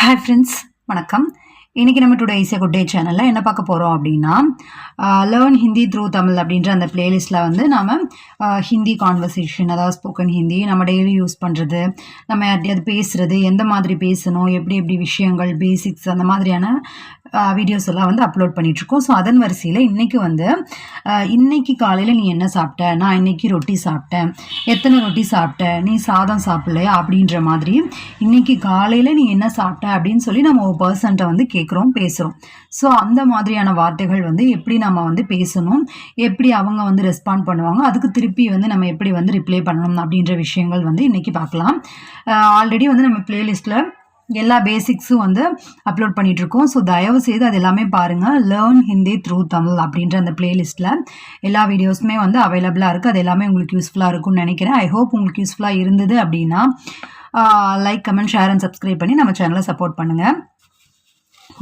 Hi friends வணக்கம். இன்றைக்கி நம்ம டுடே இஸ் குட் டே சேனலில் என்ன பார்க்க போகிறோம் அப்படின்னா லேர்ன் ஹிந்தி த்ரூ தமிழ் அப்படின்ற அந்த பிளேலிஸ்ட்டில் வந்து நாம் ஹிந்தி கான்வர்சேஷன் அதாவது ஸ்போக்கன் ஹிந்தி நம்ம டெய்லி யூஸ் பண்ணுறது நம்ம யார்ட்டையாவது பேசுகிறது எந்த மாதிரி பேசணும் எப்படி எப்படி விஷயங்கள் பேசிக்ஸ் அந்த மாதிரியான வீடியோஸ் எல்லாம் வந்து அப்லோட் பண்ணிகிட்ருக்கோம் ஸோ அதன் வரிசையில் இன்றைக்கி வந்து இன்றைக்கி காலையில் நீ என்ன சாப்பிட்ட? நான் இன்னைக்கு ரொட்டி சாப்பிட்டேன். எத்தனை ரொட்டி சாப்பிட்ட? நீ சாதம் சாப்பிட்லையா? அப்படின்ற மாதிரி இன்றைக்கி காலையில் நீ என்ன சாப்பிட்ட? அப்படின்னு சொல்லி நம்ம ஒரு பர்சன்ட்டை வந்து கேட்குறோம் பேசுகிறோம் ஸோ அந்த மாதிரியான வார்த்தைகள் வந்து எப்படி நம்ம வந்து பேசணும்? எப்படி அவங்க வந்து ரெஸ்பாண்ட் பண்ணுவாங்க? அதுக்கு திருப்பி வந்து நம்ம எப்படி வந்து ரிப்ளை பண்ணணும்? அப்படின்ற விஷயங்கள் வந்து இன்றைக்கி பார்க்கலாம். ஆல்ரெடி வந்து நம்ம பிளேலிஸ்ட்டில் எல்லா பேசிக்ஸும் வந்து அப்லோட் பண்ணிகிட்ருக்கோம் இருக்கோம் ஸோ தயவு செய்து அது எல்லாமே பாருங்கள் லேர்ன் ஹிந்தி த்ரூ தமிழ் அப்படின்ற அந்த பிளேலிஸ்ட்டில் எல்லா வீடியோஸுமே வந்து அவைலபிளாக இருக்குது அது எல்லாமே உங்களுக்கு யூஸ்ஃபுல்லாக இருக்கும்னு நினைக்கிறேன். ஐ ஹோப் உங்களுக்கு யூஸ்ஃபுல்லாக இருந்தது அப்படின்னா like comment share and subscribe பண்ணி நம்ம சேனலை சப்போர்ட் பண்ணுங்கள்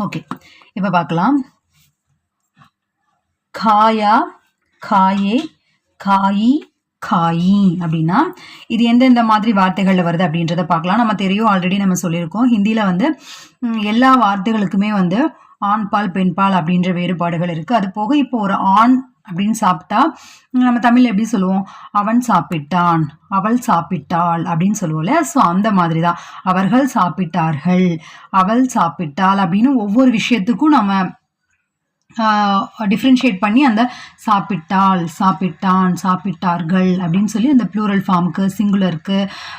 ஓகே இப்போ பார்க்கலாம். காயா காயே காயி காயி அப்படின்னா இது எந்தெந்த மாதிரி வார்த்தைகளில் வருது அப்படின்றத பார்க்கலாம். நம்ம தெரியும் ஆல்ரெடி நம்ம சொல்லியிருக்கோம். ஹிந்தியில் வந்து எல்லா வார்த்தைகளுக்குமே வந்து ஆண் பால் பெண் பால் அப்படின்ற வேறுபாடுகள் இருக்குது அது போக இப்போ ஒரு ஆண் அப்படின்னு சாப்பிட்டா நம்ம தமிழ் எப்படி சொல்லுவோம்? அவன் சாப்பிட்டான் அவள் சாப்பிட்டாள் அப்படின்னு சொல்லுவோம்ல ஸோ அந்த மாதிரி தான் அவர்கள் சாப்பிட்டார்கள் அவள் சாப்பிட்டாள் அப்படின்னு ஒவ்வொரு விஷயத்துக்கும் நம்ம டிஃப்ரென்ஷியேட் பண்ணி அந்த சாப்பிட்டால் சாப்பிட்டான் சாப்பிட்டார்கள் அப்படின்னு சொல்லி அந்த ப்ளூரல் ஃபார்முக்கு சிங்குலருக்கு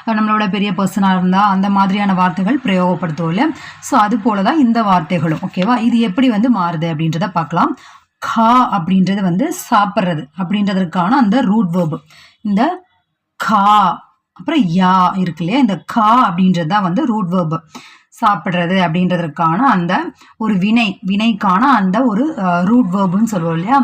நம்மளோட பெரிய பர்சனாக இருந்தால் அந்த மாதிரியான வார்த்தைகள் பிரயோகப்படுத்துவோம்ல ஸோ அது போல தான் இந்த வார்த்தைகளும் ஓகேவா இது எப்படி வந்து மாறுது அப்படின்றத பார்க்கலாம். கா அப்படின்றது வந்து சாப்பிட்றது அப்படின்றதற்கான அந்த ரூட் வேர்பு இந்த கா அப்புறம் யா இருக்கு இல்லையா? இந்த கா அப்படின்றது தான் வந்து ரூட் வேர்பு சாப்பிட்றது அப்படின்றதற்கான அந்த ஒரு வினை வினைக்கான அந்த ஒரு ரூட் வேர்புன்னு சொல்லுவோம் இல்லையா?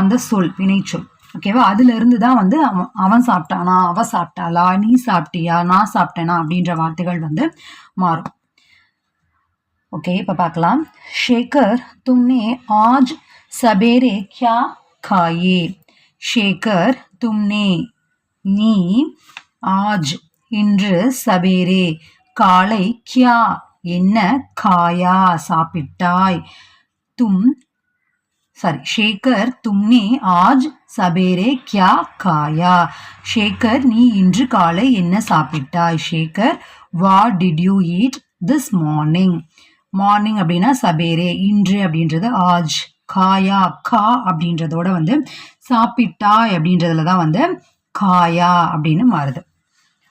அந்த சொல் வினைச்சொல். ஓகேவா அதுலேருந்து தான் வந்து அவன் சாப்பிட்டானா அவ சாப்பிட்டாளா நீ சாப்பிட்டியா நான் சாப்பிட்டேனா அப்படின்ற வார்த்தைகள் வந்து மாறும். ஓகே இப்போ பார்க்கலாம். ஷேகர் தும்னே ஆஜ் சபேரே கியா காயே? ஷேகர் தும்னே நீ ஆஜ் இன்று சபேரே காலை கியா என்ன காயா சாப்பிட்டாய்? தும் சாரி ஷேகர் தும்னே ஆஜ் சபேரே கியா காயா? ஷேகர் நீ இன்று காலை என்ன சாப்பிட்டாய்? ஷேகர் வா did you eat this morning morning அப்படின்னா சபேரே இன்று அப்படின்றது ஆஜ் காயா கா அப்படின்றதோட வந்து சாப்பிட்டாய் அப்படின்றதுல தான் வந்து காயா அப்படின்னு மாறுது.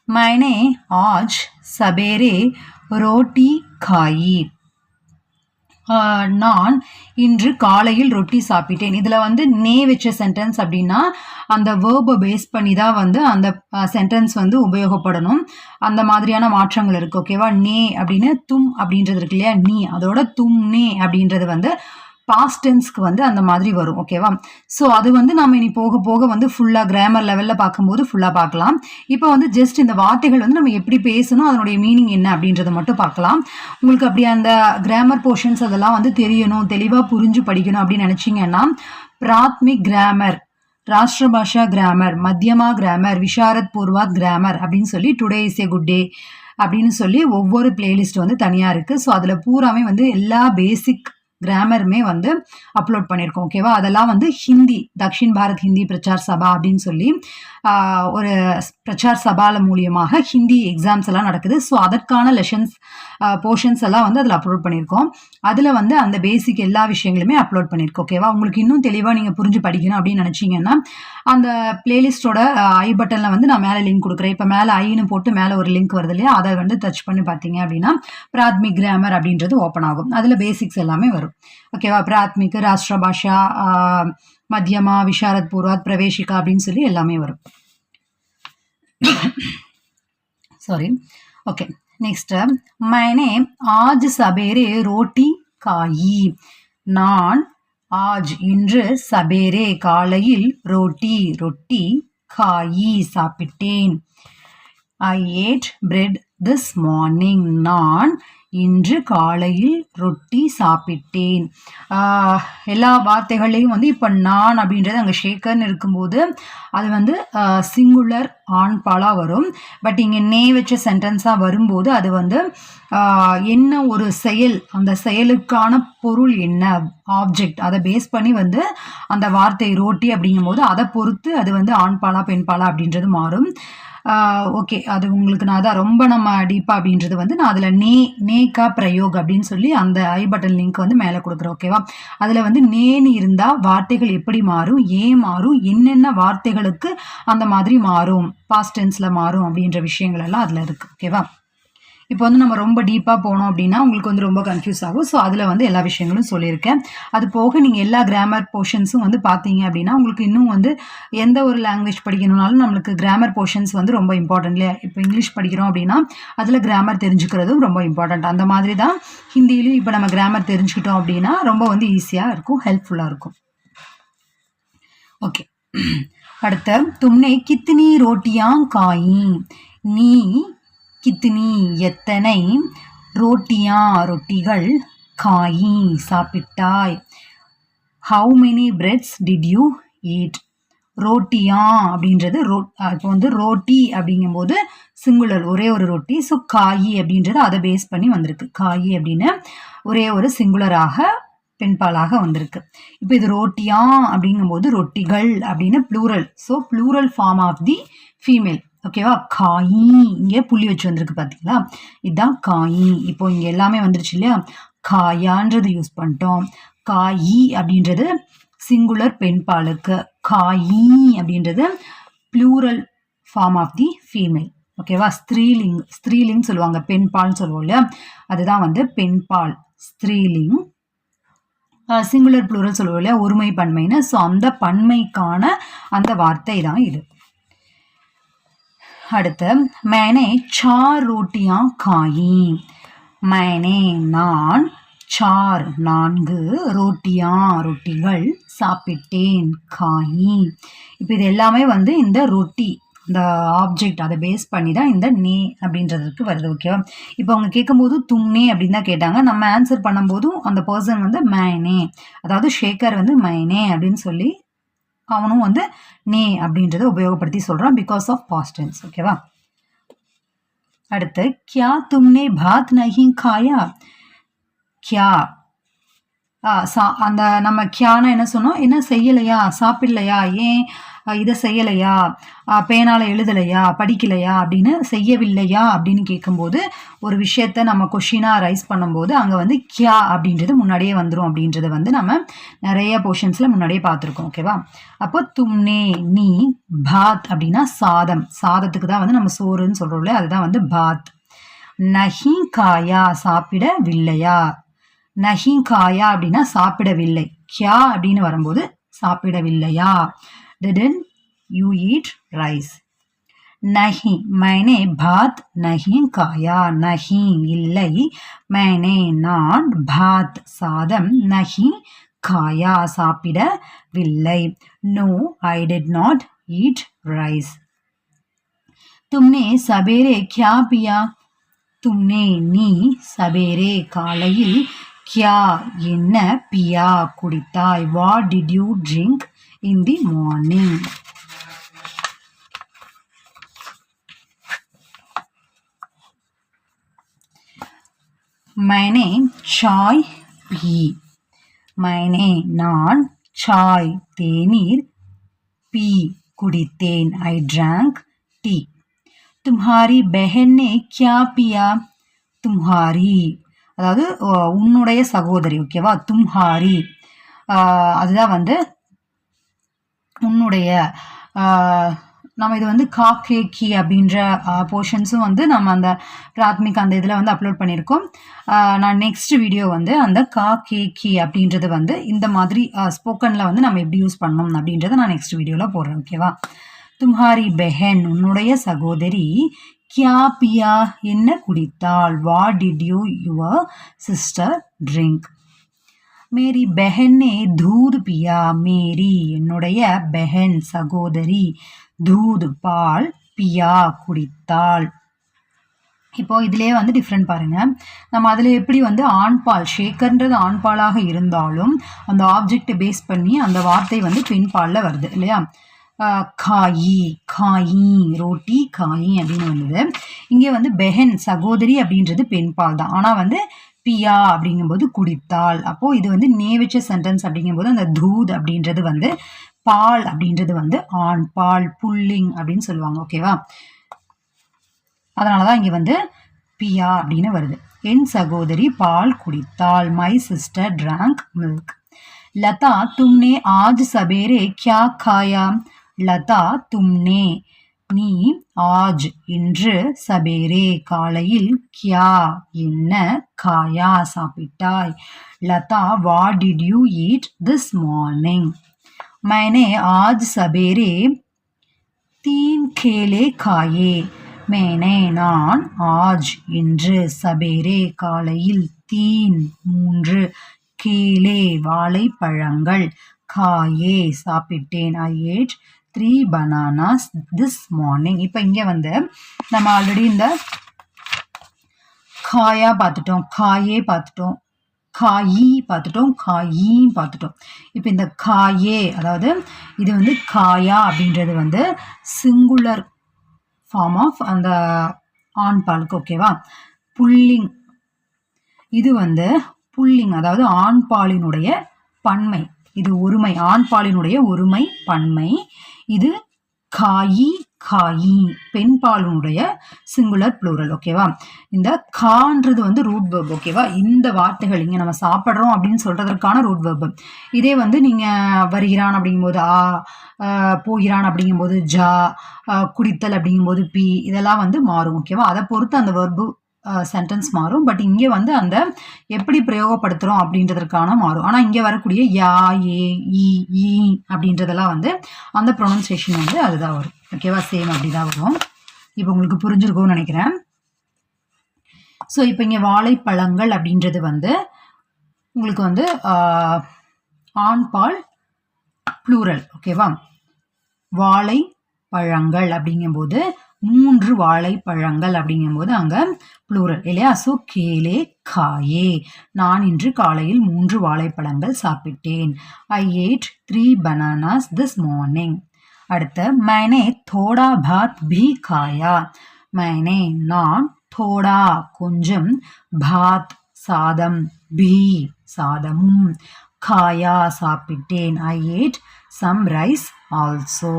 மைனே ஆஜ் சபேரே ரோட்டி காயி. நான் இன்று காலையில் ரொட்டி சாப்பிட்டேன். இதில் வந்து நே வச்ச சென்டென்ஸ் அப்படின்னா அந்த வேர்பை பேஸ் பண்ணி தான் வந்து அந்த சென்டென்ஸ் வந்து உபயோகப்படணும். அந்த மாதிரியான மாற்றங்கள் இருக்குது ஓகேவா நே அப்படின்னு தும் அப்படின்றது இருக்கு இல்லையா? நீ. அதோட தும் நே அப்படின்றது வந்து பாஸ்ட் டென்ஸ்க்கு வந்து அந்த மாதிரி வரும் ஓகேவா ஸோ அது வந்து நம்ம இனி போக போக வந்து ஃபுல்லாக கிராமர் லெவலில் பார்க்கும்போது ஃபுல்லாக பார்க்கலாம். இப்போ வந்து ஜஸ்ட் இந்த வார்த்தைகள் வந்து நம்ம எப்படி பேசணும் அதனுடைய மீனிங் என்ன அப்படின்றத மட்டும் பார்க்கலாம். உங்களுக்கு அப்படி அந்த கிராமர் போர்ஷன்ஸ் அதெல்லாம் வந்து தெரியணும் தெளிவாக புரிஞ்சு படிக்கணும் அப்படின்னு நினச்சிங்கன்னா Prathmik grammar Rashtra Bhasha grammar Madhyama grammar Visharad Purvardh grammar அப்படின்னு சொல்லி today is a good day அப்படின்னு சொல்லி ஒவ்வொரு பிளேலிஸ்ட் வந்து தனியாக இருக்குது ஸோ அதில் பூராமே வந்து எல்லா பேசிக் கிராமருமே வந்து அப்லோட் பண்ணியிருக்கோம் ஓகேவா அதெல்லாம் வந்து ஹிந்தி தக்ஷின் பாரத் ஹிந்தி பிரச்சார் சபா அப்படின்னு சொல்லி ஒரு பிரச்சார் சபால மூலியமாக ஹிந்தி எக்ஸாம்ஸ் எல்லாம் நடக்குது. ஸோ அதற்கான லெஷன்ஸ் போர்ஷன்ஸ் எல்லாம் வந்து அதில் அப்லோட் பண்ணியிருக்கோம். அதில் வந்து அந்த பேசிக் எல்லா விஷயங்களுமே அப்லோட் பண்ணியிருக்கோம். ஓகேவா உங்களுக்கு இன்னும் தெளிவாக நீங்கள் புரிஞ்சு படிக்கணும் அப்படின்னு நினச்சிங்கன்னா அந்த பிளேலிஸ்டோட ஐ பட்டனில் வந்து நான் மேலே லிங்க் கொடுக்குறேன். இப்போ மேலே ஐன்னு போட்டு மேலே ஒரு லிங்க் வருது இல்லையா? அதை வந்து டச் பண்ணி பார்த்தீங்க அப்படின்னா பிராத்மிக் கிராமர் அப்படின்றது ஓப்பன் ஆகும். அதில் பேசிக்ஸ் எல்லாமே வரும். ஓகேவா பிராத்மிக் ராஷ்டிர பாஷா மத்தியமா விஷாரத் பூர்வாத் பிரவேசிகா அப்படின்னு சொல்லி எல்லாமே வரும். சாரி ஓகே நெக்ஸ்ட் நேம் ஆஜ் சபேரே ரோட்டி காயி நான் ஆஜ் இன்று சபேரே காலையில் ரோட்டி ரொட்டி காயி சாப்பிட்டேன். I ate bread this morning நான் இன்று காலையில் ரொட்டி சாப்பிட்டேன். எல்லா வார்த்தைகளையும் வந்து இப்போ நான் அப்படின்றது அங்கே ஷேக்கர்னு இருக்கும்போது அது வந்து சிங்குலர் ஆண் பாலாக வரும். பட் இங்கே நே வச்ச சென்டென்ஸாக வரும்போது அது வந்து என்ன ஒரு செயல் அந்த செயலுக்கான பொருள் என்ன ஆப்ஜெக்ட் அதை பேஸ் பண்ணி வந்து அந்த வார்த்தை ரோட்டி அப்படிங்கும்போது அதை பொறுத்து அது வந்து ஆண்பாலா பெண்பாலா அப்படின்றது மாறும். ஓகே அது உங்களுக்கு நான் அதான் ரொம்ப நம்ம டீப்பா அப்படின்றது வந்து நான் அதில் நே நேக்கா பிரயோக் அப்படின்னு சொல்லி அந்த ஐ பட்டன் லிங்க் வந்து மேலே கொடுக்குறேன் ஓகேவா அதில் வந்து நேன்னு இருந்தால் வார்த்தைகள் எப்படி மாறும் ஏன் மாறும் என்னென்ன வார்த்தைகளுக்கு அந்த மாதிரி மாறும் பாஸ்ட் டென்ஸில் மாறும் அப்படின்ற விஷயங்கள் எல்லாம் அதில் இருக்குது ஓகேவா இப்போ வந்து நம்ம ரொம்ப டீப்பாக போனோம் அப்படின்னா உங்களுக்கு வந்து ரொம்ப கன்ஃபியூஸ் ஆகும். ஸோ அதில் வந்து எல்லா விஷயங்களும் சொல்லியிருக்கேன். அது போக நீங்கள் எல்லா கிராமர் போர்ஷன்ஸும் வந்து பார்த்தீங்க அப்படின்னா உங்களுக்கு இன்னும் வந்து எந்த ஒரு லாங்குவேஜ் படிக்கணும்னாலும் நம்மளுக்கு கிராமர் போர்ஷன்ஸ் வந்து ரொம்ப இம்பார்ட்டன்ட் இல்லையா? இப்போ இங்கிலீஷ் படிக்கிறோம் அப்படின்னா அதில் கிராமர் தெரிஞ்சுக்கிறதும் ரொம்ப இம்பார்ட்டன்ட் அந்த மாதிரி தான் ஹிந்திலையும் இப்போ நம்ம கிராமர் தெரிஞ்சுக்கிட்டோம் அப்படின்னா ரொம்ப வந்து ஈஸியாக இருக்கும் ஹெல்ப்ஃபுல்லாக இருக்கும். ஓகே அடுத்த. தும்னே கித்னி ரோட்டியாங் காயி நீ கித்னி எத்தனை? ரோட்டியா ரொட்டிகள் காயி சாப்பிட்டாய். How many breads did you eat ரோட்டியா அப்படின்றது ரோ இப்போ வந்து ரோட்டி அப்படிங்கும்போது சிங்குலர் ஒரே ஒரு ரொட்டி ஸோ காயி அப்படின்றது அதை பேஸ் பண்ணி வந்திருக்கு. காயி அப்படின்னு ஒரே ஒரு சிங்குலராக பெண்பாலாக வந்திருக்கு. இப்போ இது ரோட்டியா அப்படிங்கும்போது ரொட்டிகள் அப்படின்னு plural so plural form of the female ஓகேவா காயி. இங்கே புள்ளி வச்சு வந்திருக்கு பார்த்தீங்களா இதுதான் காயி. இப்போ இங்கே எல்லாமே வந்துருச்சு இல்லையா? காயான்றது யூஸ் பண்ணிட்டோம். காயி அப்படின்றது சிங்குலர் பெண்பாலுக்கு. காயி அப்படின்றது plural form of the female ஓகேவா ஸ்திரீலிங் ஸ்திரீலிங் சொல்லுவாங்க. பெண்பால்னு சொல்லுவோம் இல்லையா? அதுதான் வந்து பெண்பால். ஸ்திரீலிங். சிங்குலர் ப்ளூரல் சொல்லுவோம் இல்லையா? ஒருமை பன்மைன்னு ஸோ அந்த பன்மைக்கான அந்த வார்த்தை தான் இது. அடுத்து மேனே சார் ரோட்டியா காயி? மேனே நான் சார் நான்கு ரோட்டியா ரொட்டிகள் சாப்பிட்டேன் காயி. இப்போ இது எல்லாமே வந்து இந்த ரொட்டி இந்த ஆப்ஜெக்ட் அதை பேஸ் பண்ணி தான் இந்த நே அப்படின்றதுக்கு வருது ஓகேவா இப்போ அவங்க கேட்கும்போது தும்னே அப்படின்னு தான் கேட்டாங்க. நம்ம ஆன்சர் பண்ணும்போதும் அந்த பர்சன் வந்து மேனே அதாவது ஷேக்கர் வந்து மைனே அப்படின்னு சொல்லி அவனும் வந்து நே அப்படின்றத உபயோகப்படுத்தி சொல்கிறான் பிகாஸ் ஆஃப் பாஸ்டன்ஸ் ஓகேவா அடுத்து கியா தும்னே பாத் நஹி காயா? கியா. சா அந்த நம்ம கியானா என்ன சொன்னோம்? என்ன செய்யலையா? சாப்பிடலையா? ஏன் இதை செய்யலையா? அ, பேனால எழுதலையா? படிக்கலையா? அப்படின்னு செய்யவில்லையா? அப்படின்னு கேட்கும்போது ஒரு விஷயத்த நம்ம கொஷினாக ரைஸ் பண்ணும்போது அங்கே வந்து கியா அப்படின்றது முன்னாடியே வந்துடும் அப்படின்றத வந்து நம்ம நிறைய போர்ஷன்ஸில் முன்னாடியே பார்த்துருக்கோம் ஓகேவா அப்போ தும்னே நீ பாத் அப்படின்னா சாதம். சாதத்துக்கு தான் வந்து நம்ம சோறுன்னு சொல்கிறோம்ல அதுதான் வந்து பாத். நஹி காயா சாப்பிடவில்லையா? நஹி காயா அப்படின்னா சாப்பிடவில்லை. கியா அப்படின்னு வரும்போது சாப்பிடவில்லையா? didn't you eat rice. நஹி மைனே பாத் நஹி காயா நஹி இல்லை மைனே நான் பாத் சாதம் நஹி காயா சாப்பிடவில்லை no I did not eat rice தும்னே சபேரே கியா பியா தும்னே நீ சபேரே காலையில் கியா என்ன பியா குடித்தாய் what did you drink in the morning. My name Chai P. My name நான் சாய் தேநீர் பி குடித்தேன். ஐ ட்ராங்க் டீ தும்ஹாரி பெஹன் நே கியா பியா? தும்ஹாரி. அதாவது உன்னுடைய சகோதரி ஓகேவா தும்ஹாரி. அதுதான் வந்து உன்னுடைய நம்ம இது வந்து கா கே கி அப்படின்ற போர்ஷன்ஸும் வந்து நம்ம அந்த பிராத்மிக் அந்த இதில் வந்து அப்லோட் பண்ணியிருக்கோம். நான் நெக்ஸ்ட் வீடியோ வந்து அந்த கா கே கி அப்படின்றது வந்து இந்த மாதிரி ஸ்போக்கனில் வந்து நம்ம எப்படி யூஸ் பண்ணணும் அப்படின்றத நான் நெக்ஸ்ட் வீடியோவில் போடுறேன் ஓகேவா தும்ஹாரி பெஹன் உன்னுடைய சகோதரி கியா பியா என்ன குடித்தாள்? What did you your sister drink மேரி பெஹன்னே தூது பியா மேரி என்னுடைய பெஹன் சகோதரி தூது பால் பியா குடித்தாள். இப்போ இதிலே வந்து டிஃப்ரெண்ட் பாருங்க. நம்ம அதில் எப்படி வந்து ஆண்பால் ஷேக்கர்ன்றது ஆண்பாலாக இருந்தாலும் அந்த ஆப்ஜெக்டை பேஸ் பண்ணி அந்த வார்த்தை வந்து பெண்பாலில் வருது இல்லையா? காயி காயி ரோட்டி காயி அப்படின்னு வந்தது. இங்கே வந்து பெஹன் சகோதரி அப்படின்றது பெண்பால் தான். ஆனால் வந்து பியா அப்படிங்கும்போது குடித்தாள். அப்போது இது வந்து நேவிச்ச சென்டென்ஸ் அப்படிங்கும்போது அந்த தூத் அப்படின்றது வந்து பால் அப்படின்றது வந்து ஆண் பால் புல்லிங் அப்படின்னு சொல்லுவாங்க. ஓகேவா அதனால தான் இங்கே வந்து பியா அப்படின்னு வருது. என் சகோதரி பால் குடித்தாள். My sister drank milk Lata தும்னே ஆஜ் சபேரே கியா காயா? லதா தும்னே. நீ ஆஜ் இன்று சபேரே காலையில் கியா என்ன காயா சாப்பிட்டாய் Latha what did you eat this morning मैंने आज सवेरे தீன் கேலே காயே மேனே நான் ஆஜ் இன்று சபேரே காலையில் தீன் மூன்று கேலே வாழைப்பழங்கள் காயே சாப்பிட்டேன் I add three bananas this morning இப்போ இங்கே வந்து நம்ம ஆல்ரெடி இந்த காயா பார்த்துட்டோம். காயே பார்த்துட்டோம். காயி பார்த்துட்டோம். காயின்னு பார்த்துட்டோம். இப்போ இந்த காயே அதாவது இது வந்து காயா அப்படின்றது வந்து சிங்குலர் ஃபார்ம் ஆஃப் அந்த ஆண் பாலுக்கு ஓகேவா புல்லிங். இது வந்து புல்லிங் அதாவது ஆண் பாலினுடைய பன்மை. இது ஒருமை ஆண் பாலினுடைய ஒருமை பன்மை. இது காயி காயி பெண்பாலுடைய சிங்குலர் ப்ளூரல் ஓகேவா இந்த கான்றது வந்து ரூட் வெர்ப் ஓகேவா இந்த வார்த்தைகள் இங்கே நம்ம சாப்பிட்றோம் அப்படின்னு சொல்கிறதற்கான ரூட் வெர்ப் இதே வந்து நீங்கள் வருகிறான் அப்படிங்கும்போது ஆ போகிறான் அப்படிங்கும்போது ஜா குடித்தல் அப்படிங்கும்போது பி இதெல்லாம் வந்து மாறும் ஓகேவா அதை பொறுத்து அந்த வேர்பு சென்டென்ஸ் மாறும். பட் இங்கே வந்து அந்த எப்படி பிரயோகப்படுத்துகிறோம் அப்படின்றதற்கான மாறும். ஆனால் இங்கே வரக்கூடிய யா ஏ இ ஈ அப்படின்றதெல்லாம் வந்து அந்த ப்ரொனன்சியேஷன் வந்து அதுதான் வரும். ஓகேவா சேம் அப்படி தான் வரும். இப்போ உங்களுக்கு புரிஞ்சிருக்கும்னு நினைக்கிறேன். ஸோ இப்போ இங்கே வாழைப்பழங்கள் அப்படின்றது வந்து உங்களுக்கு வந்து ஆண் பால் ப்ளூரல் ஓகேவா வாழை பழங்கள் அப்படிங்கும்போது மூன்று வாழைப்பழங்கள் அப்படிங்கும்போது அங்கே ப்ளூரல் இல்லையா? ஸோ கேலே காயே. நான் இன்று காலையில் மூன்று வாழைப்பழங்கள் சாப்பிட்டேன். I ate three bananas this morning அடுத்த மைனே தோடா பாத் பி காயா. மேனே நான் தோடா கொஞ்சம் பாத் சாதம் பி சாதமும் காயா சாப்பிட்டேன். I ate some rice also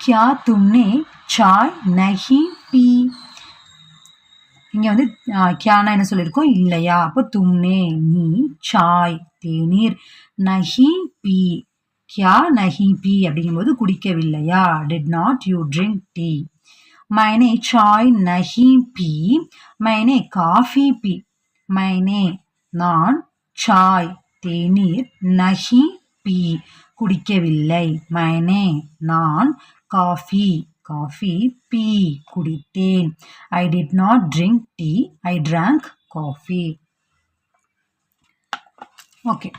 क्या तुमने चाय नहीं पी இங்கே வந்து ஆஹ், கியானா என்ன சொல்லியிருக்கோம் இல்லையா அப்போ தும்னே நீ சாய் தேநீர் நஹி பி கியா நஹி பி அப்படிங்கும்போது குடிக்கவில்லையா did not you drink tea मैंने चाय नहीं पी मैंने காஃபி பி मैंने நான் சாய் தேநீர் நஹி பி குடிக்கவில்லை मैंने நான் காஃபி காஃபி பி குடித்தேன். I did not drink tea I drank coffee okay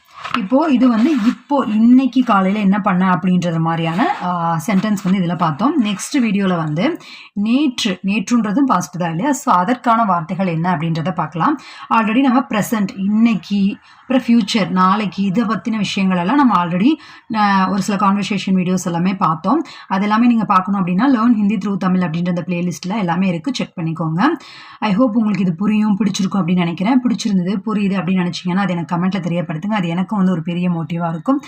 இப்போ இது வந்து இப்போ இன்னைக்கு காலையில் என்ன பண்ண அப்படின்றது மாதிரியான சென்டென்ஸ் வந்து இதில் பார்த்தோம். நெக்ஸ்ட் வீடியோவில் வந்து நேற்று நேற்றுன்றதும் பாஸ்ட் தான் இல்லையா? ஸோ அதற்கான வார்த்தைகள் என்ன அப்படின்றத பார்க்கலாம். ஆல்ரெடி நம்ம ப்ரெசன்ட் இன்னைக்கு அப்புறம் ஃப்யூச்சர் நாளைக்கு இதை பற்றின விஷயங்கள் எல்லாம் நம்ம ஆல்ரெடி ஒரு சில கான்வர்சேஷன் வீடியோஸ் எல்லாமே பார்த்தோம். அது எல்லாமே நீங்கள் பார்க்கணும் அப்படின்னா லேர்ன் ஹிந்தி த்ரூ தமிழ் அப்படின்ற அந்த பிளேலிஸ்ட்டில் எல்லாமே இருக்குது செக் பண்ணிக்கோங்க. ஐ ஹோப் உங்களுக்கு இது புரியும் பிடிச்சிருக்கும் அப்படின்னு நினைக்கிறேன். பிடிச்சிருந்தது புரியுது அப்படின்னு நினச்சிங்கன்னா அது எனக்கு கமெண்ட்டில் தெரியப்படுத்துங்க. அது எனக்கும் வந்து ஒரு பெரிய மோட்டிவாக இருக்கும்.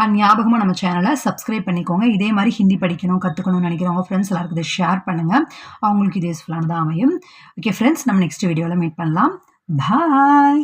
அண்ட் ஞாபகமாக நம்ம சேனலை சப்ஸ்கிரைப் பண்ணிக்கோங்க. இதே மாதிரி ஹிந்தி படிக்கணும் கற்றுக்கணும்னு நினைக்கிறவங்க ஃப்ரெண்ட்ஸ் எல்லாருக்கும் இதை ஷேர் பண்ணுங்கள் அவங்களுக்கு இது யூஸ்ஃபுல்லானதாக அமையும். ஓகே ஃப்ரெண்ட்ஸ் நம்ம நெக்ஸ்ட் வீடியோவில் மீட் பண்ணலாம். பாய்